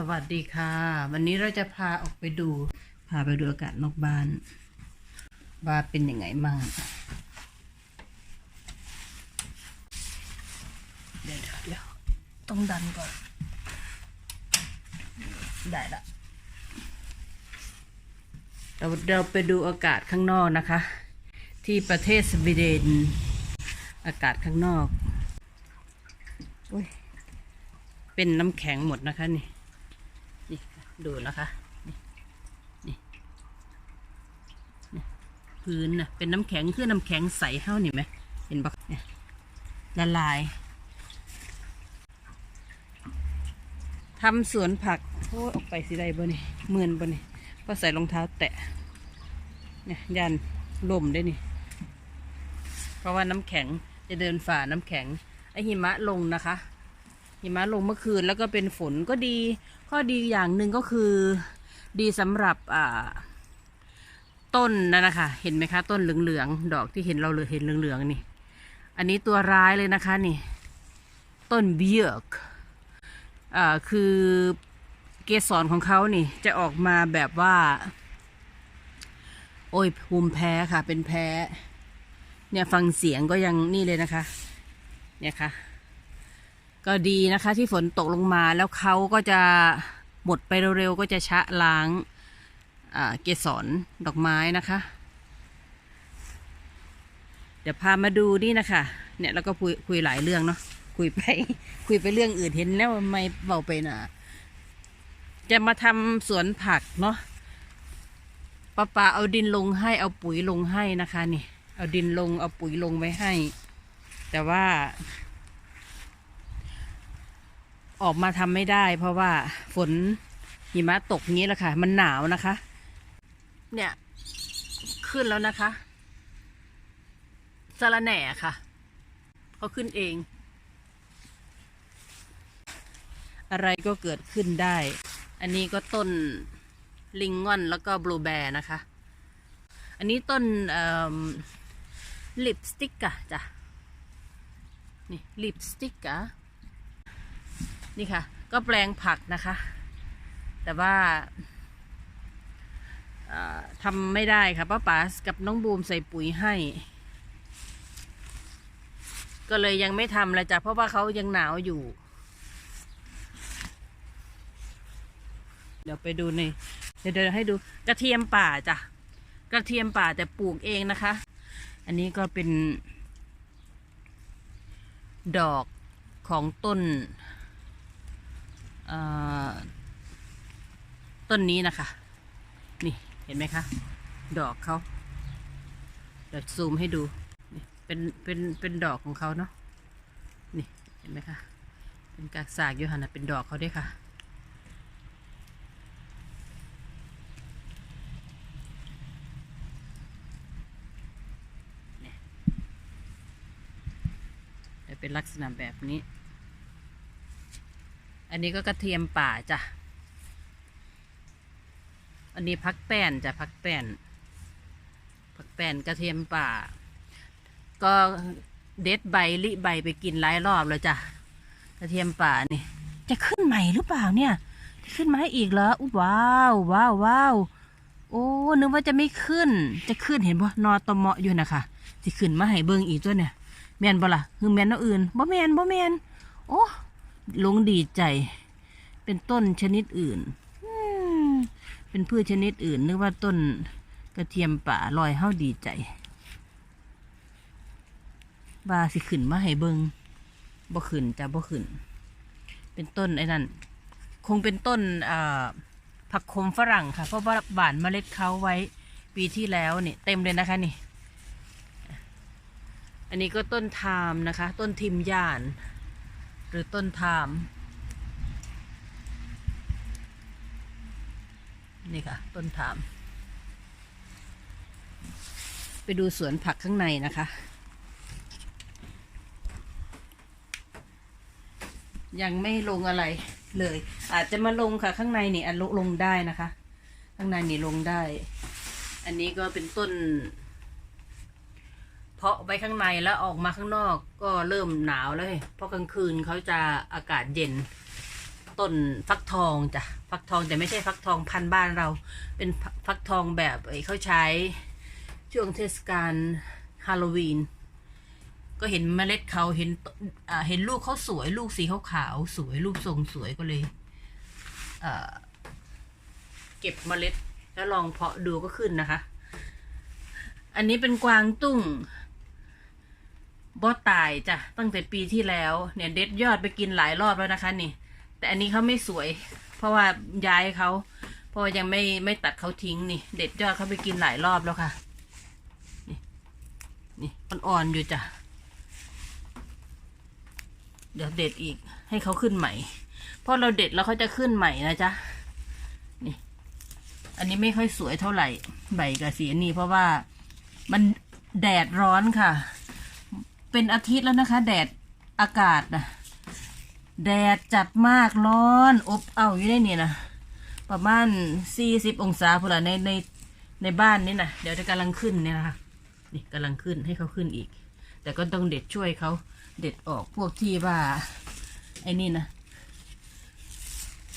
สวัสดีค่ะ วันนี้เราจะพาออกไปดู พาไปดูอากาศนอกบ้าน ว่าเป็นยังไงมั่งเดี๋ยวเดี๋ยวเดี๋ยวต้องดันก่อน ได้ละเราเราไปดูอากาศข้างนอกนะคะ ที่ประเทศสวีเดน อากาศข้างนอกอุ้ยเป็นน้ำแข็งหมดนะคะนี่นี่ ดูนะคะนี่นี่พื้นนะเป็นน้ำแข็งคือน้ำแข็งใสเท่านี่ไหมเห็นปะเนี่ยละลายทำสวนผักโอ้ยออกไปสิได้บ่นี่หมื่นบ่นี่ก็ใส่รองเท้าแตะเนี่ยยันลมได้นี่ เพราะว่าน้ำแข็งจะเดินฝ่าน้ำแข็งไอหิมะลงนะคะ หิมะลงเมื่อคืนแล้วก็เป็นฝนก็ดี ข้อดีอย่างหนึ่งก็คือ ดีสำหรับอ่าต้นนั่นนะคะเห็นไหมคะ ต้นเหลืองๆดอกที่เห็นเราเลยเห็นเหลืองๆนี่ อันนี้ตัวร้ายเลยนะคะนี่ ต้นเบียกอ่าคือเกสรของเขานี่จะออกมาแบบว่า โอ้ยภูมิแพ้ค่ะ เป็นแพ้ เนี่ยฟังเสียงก็ยังนี่เลยนะคะ เนี่ยค่ะ ก็ดีนะคะที่ฝนตกลงมาแล้วเขาก็จะหมดไปเร็วๆก็จะชะล้างเกสรดอกไม้นะคะ เดี๋ยวพามาดูนี่นะคะเนี่ยแล้วก็คุยคุยหลายเรื่องเนาะคุยไป คุยไปเรื่องอื่นเห็นแล้วไม่เบาไปนะจะมาทำสวนผักเนาะป้าปาเอาดินลงให้เอาปุ๋ยลงให้นะคะนี่ เอาดินลงเอาปุ๋ยลงไว้ให้ แต่ว่า ออกมาทำไม่ได้ เพราะว่าฝนหิมะตกงี้แหละค่ะ มันหนาวนะคะ เนี่ย ขึ้นแล้วนะคะสระแหน่ค่ะเขาขึ้นเอง อะไรก็เกิดขึ้นได้ อันนี้ก็ต้นลิงงอนแล้วก็บลูแบร์นะคะ อันนี้ต้นลิปสติกอะจ้ะ นี่ลิปสติกอะ นี่ค่ะ ก็แปลงผักนะคะ แต่ว่าทำไม่ได้ค่ะป้าป๋ากับน้องบูมใส่ปุ๋ยให้ ก็เลยยังไม่ทำเลยจ้ะเพราะว่าเขายังหนาวอยู่ เดี๋ยวไปดูในเดี๋ยวเดี๋ยวให้ดูกระเทียมป่าจ้ะกระเทียมป่าแต่ปลูกเองนะคะ อันนี้ก็เป็น ดอกของต้น ต้นนี้นะคะ นี่เห็นไหมคะ ดอกเขาเดี๋ยวซูมให้ดูนี่เป็นเป็นเป็นดอกของเขาเนาะนี่เห็นไหมคะเป็นกากสากอยู่หันะเป็นดอกเขาด้วยค่ะจะเป็นลักษณะแบบนี้ อันนี้ก็กระเทียมป่าจ้ะ อันนี้พักแป้นจ้ะพักแป้น พักแป้นกระเทียมป่า ก็เด็ดใบลิใบไปกินหลายรอบแล้วจ้ะ กระเทียมป่านี่ จะขึ้นใหม่หรือเปล่าเนี่ย ขึ้นมาให้อีกเหรออุ๊ยว้าวว้าวว้าวโอ้ นึกว่าจะไม่ขึ้น จะขึ้นเห็นบ่นอตอเหมาะอยู่นะคะที่ขึ้นมาให้เบิ่งอีกตัวเนี่ย แมนบ่ล่ะ คือแมนเอาอื่น บ่แมนบ่แมน โอ้ หลงดีใจ เป็นต้นชนิดอื่นอืมเป็นพืชชนิดอื่น นึกว่าต้นกระเทียมป่าลอยเฮาดีใจว่าสิขึ้นมาให้เบิงบ่ขึ้นจ้ะบ่ขึ้น เป็นต้นไอ้นั่น คงเป็นต้นอ่าผักขมฝรั่งค่ะ เพราะว่าบานเมล็ดเขาไว้ปีที่แล้วนี่เต็มเลยนะคะนี่ อันนี้ก็ต้นทามนะคะ ต้นทิมย่านห รือต้นทาม นี่ค่ะ ต้นทาม ไปดูสวนผักข้างในนะคะ ยังไม่ลงอะไรเลย อาจจะมาลงค่ะ ข้างในนี่อันลงลงได้นะคะ ข้างในนี่ลงได้ อันนี้ก็เป็นต้น เพาะไว้ข้างในแล้วออกมาข้างนอกก็เริ่มหนาวแล้วเฮ้ยเพราะกลางคืนเขาจะอากาศเย็น ต้นฟักทองจ้ะฟักทองแต่ไม่ใช่ฟักทองพันบ้านเรา เป็นฟักทองแบบเอ้เขาใช้ช่วงเทศกาลฮาโลวีน ก็เห็นเมล็ดเขาเห็นเห็นลูกเขาสวย ลูกสีขาวๆสวยรูปทรงสวยก็เลยเก็บเมล็ดแล้วลองเพาะดูก็ขึ้นนะคะ อันนี้เป็นกวางตุ้ง บอตายจ้ะตั้งแต่ปีที่แล้ว เนี่ยเด็ดยอดไปกินหลายรอบแล้วนะคะนี่ แต่อันนี้เขาไม่สวย เพราะว่าย้ายเขาเพราะายังไม่ไม่ตัดเขาทิ้งนี่ เด็ดยอดเขาไปกินหลายรอบแล้วค่ะ นี่นี่อ่อนๆอยู่จ้ะเดี๋ยวเด็ดอีกให้เขาขึ้นใหม่เพราะเราเด็ดแล้วเขาจะขึ้นใหม่นะจ๊ะ นี่ อันนี้ไม่ค่อยสวยเท่าไหร่ ใบกับสีนนี้เพราะว่ามันแดดร้อนค่ะ เป็นอาทิตย์แล้วนะคะ แดดอากาศนะแดดจัดมากร้อน อบเอาอยู่ได้เนี่ยนะประมาณสี่สิบองศาพอละในในในบ้านนี่นะเดี๋ยวจะกำลังขึ้นเนี่ยนะคะนี่กำลังขึ้นให้เขาขึ้นอีก แต่ก็ต้องเด็ดช่วยเขาเด็ดออกพวกที่ว่า ไอ้นี่นะ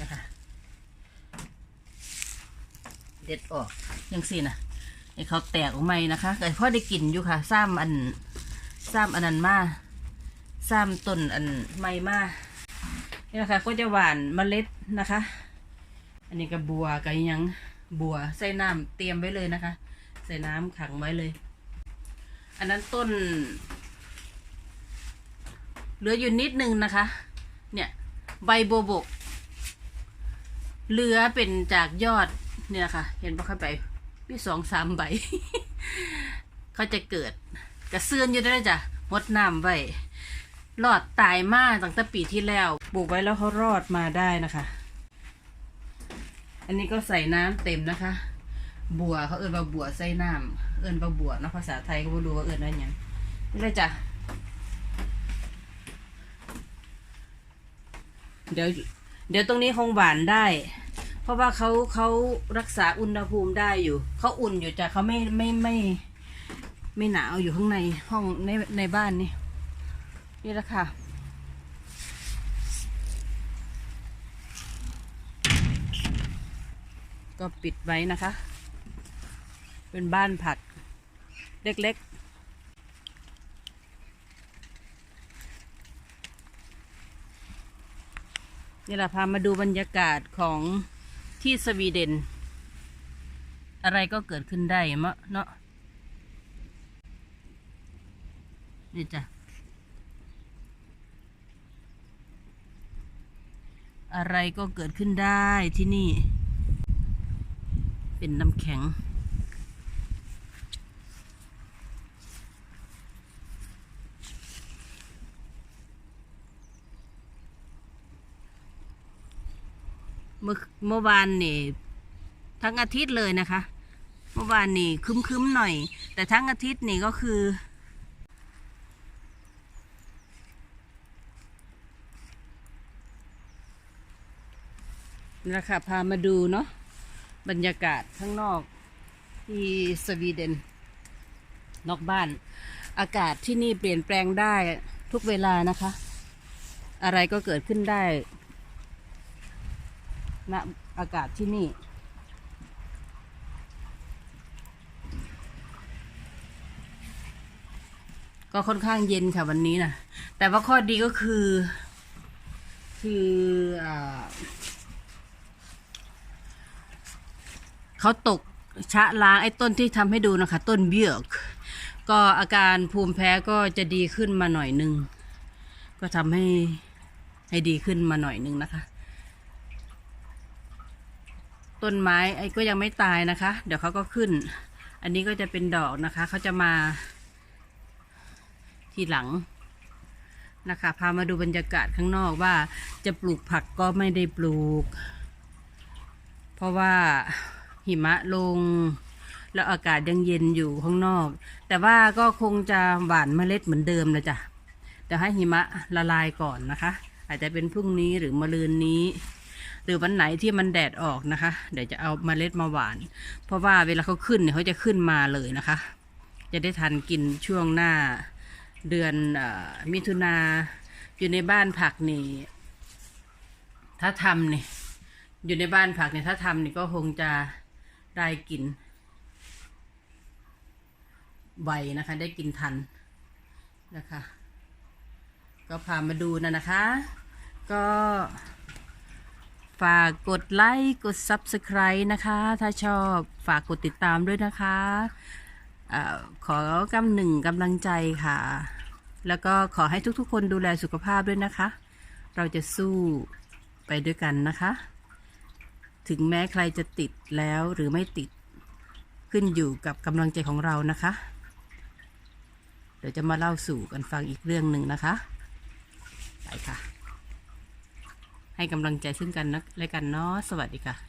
นะคะเด็ดออกยังสินะให้เขาแตกออกมานะคะแต่พ่อได้กลิ่นอยู่ค่ะซ้ำอัน ซ้ำอันนั้นมาซ้ำต้นอันใหม่มานี่นะคะก็จะหวานเมล็ดนะคะ อันนี้ก็บัวกับยังบัวใส่น้ำเตรียมไว้เลยนะคะ ใส่น้ำขังไว้เลย อันนั้นต้น เหลืออยู่นิดนึงนะคะ เนี่ยใบโบบกเหลือเป็นจากยอดเนี่ยค่ะ เห็นปะเข้าไปมีสองสามใบ เขาจะเกิด กระเซื่อนอยู่ได้จ้ะมดน้ำไว้รอดตายมากตั้งแต่ปีที่แล้วปลูกไว้แล้วเขารอดมาได้นะคะ อันนี้ก็ใส่น้ำเต็มนะคะ บัวเขาเอิ้นว่าบัวใส่น้ำเอิ้นว่าบัวนะภาษาไทยก็ไม่รู้ว่าเอิ้นว่าหยังนี่เลยจ้ะเดี๋ยวเดี๋ยวตรงนี้คงหวานได้ เพราะว่าเขาเขารักษาอุณหภูมิได้อยู่ เขาอุ่นอยู่จ้ะเขาไม่ไม่ไม่ไม่ ไม่หนาวอยู่ข้างในห้องในในบ้านนี่นี่แหละค่ะก็ปิดไว้นะคะ เป็นบ้านผักเล็กๆ นี่แหละพามาดูบรรยากาศของที่สวีเดน อะไรก็เกิดขึ้นได้มะเนาะ นี่จ้ะอะไรก็เกิดขึ้นได้ที่นี่ เป็นน้ำแข็ง เมื่อเมื่อวานนี่ ทั้งอาทิตย์เลยนะคะ เมื่อวานนี่คึ้มๆหน่อย แต่ทั้งอาทิตย์นี่ก็คือ นี่แหละค่ะพามาดูเนาะบรรยากาศข้างนอกที่สวีเดน นอกบ้าน อากาศที่นี่เปลี่ยนแปลงได้ทุกเวลานะคะ อะไรก็เกิดขึ้นได้ณอากาศที่นี่ ก็ค่อนข้างเย็นค่ะวันนี้นะแต่ว่าข้อดีก็คือ คืออ่า เขาตกชะล้างไอ้ต้นที่ทำให้ดูนะคะ ต้นเบี้ยกก็อาการภูมิแพ้ก็จะดีขึ้นมาหน่อยนึง ก็ทำให้ให้ดีขึ้นมาหน่อยนึงนะคะ ต้นไม้ไอ้ก็ยังไม่ตายนะคะ เดี๋ยวเขาก็ขึ้น อันนี้ก็จะเป็นดอกนะคะเขาจะมาทีหลังนะคะพามาดูบรรยากาศข้างนอกว่าจะปลูกผักก็ไม่ได้ปลูก เพราะว่า หิมะลง แล้วอากาศยังเย็นอยู่ข้างนอก แต่ว่าก็คงจะหวานเมล็ดเหมือนเดิมนะจ๊ะเดี๋ยวให้หิมะละลายก่อนนะคะ อาจจะเป็นพรุ่งนี้หรือมะรืนนี้ หรือวันไหนที่มันแดดออกนะคะ เดี๋ยวจะเอาเมล็ดมาหวาน เพราะว่าเวลาเขาขึ้นเนี่ยเขาจะขึ้นมาเลยนะคะ จะได้ทันกินช่วงหน้าเดือนออมิถุนาอยู่ในบ้านผักนี่ถ้าทำเนี่ยอยู่ในบ้านผักเนี่ยถ้าทำเนี่ยก็คงจะ ได้กินไวนะคะ ได้กินทันนะคะ ก็พามาดูนะนะคะ ก็ฝากกดไลค์กด Subscribe นะคะ ถ้าชอบฝากกดติดตามด้วยนะคะอขอกำหนึ่งกำลังใจค่ะ แล้วก็ขอให้ทุกๆ คนดูแลสุขภาพด้วยนะคะ เราจะสู้ไปด้วยกันนะคะ ถึงแม้ใครจะติดแล้วหรือไม่ติดขึ้นอยู่กับกำลังใจของเรานะคะ เดี๋ยวจะมาเล่าสู่กันฟังอีกเรื่องหนึ่งนะคะไปค่ะ ให้กำลังใจซึ่งกันนะและกันเนาะสวัสดีค่ะ